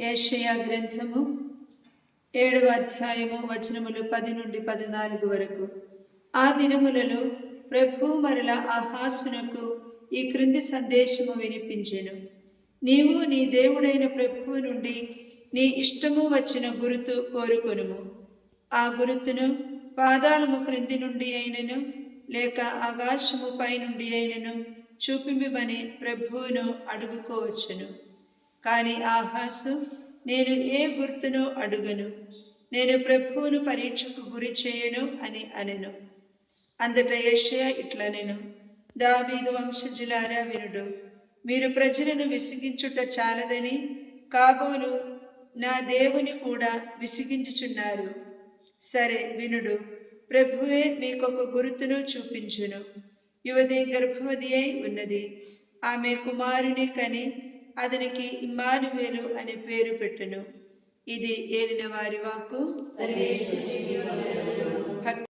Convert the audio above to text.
ఏషయా గ్రంథము ఏడవ అధ్యాయము వచనములు పది నుండి పద్నాలుగు వరకు. ఆ దినములలో ప్రభు మరల ఆహాసునకు ఈ క్రింది సందేశము వినిపించెను. నీవు నీ దేవుడైన ప్రభువు నుండి నీ ఇష్టము వచ్చిన గురుతు కోరుకొనుము. ఆ గురుతును పాదాళము క్రింది నుండి అయినను లేక ఆకాశము పై నుండి అయినను చూపింపమని ప్రభువును అడుగుకోవచ్చును. కాని ఆహాసు నేను ఏ గుర్తును అడుగను? నేను ప్రభువును పరీక్షకు గురి చేయను అని అనెను. అందట యెషయా ఇట్లనెను. దావీదు వంశజులారా వినుడు మీరు ప్రజలను విసిగించుట చాలదని కాబోలు నా దేవుని కూడా విసిగించుచున్నారు. సరే వినుడు ప్రభువే మీకొక గుర్తును చూపించును. యువతి గర్భవతి అయి ఉన్నది. ఆమె కుమారుని కని అతనికి ఇమ్మానువేలు అనే పేరు పెట్టును. ఇది ఏలిన వారి వాక్కు.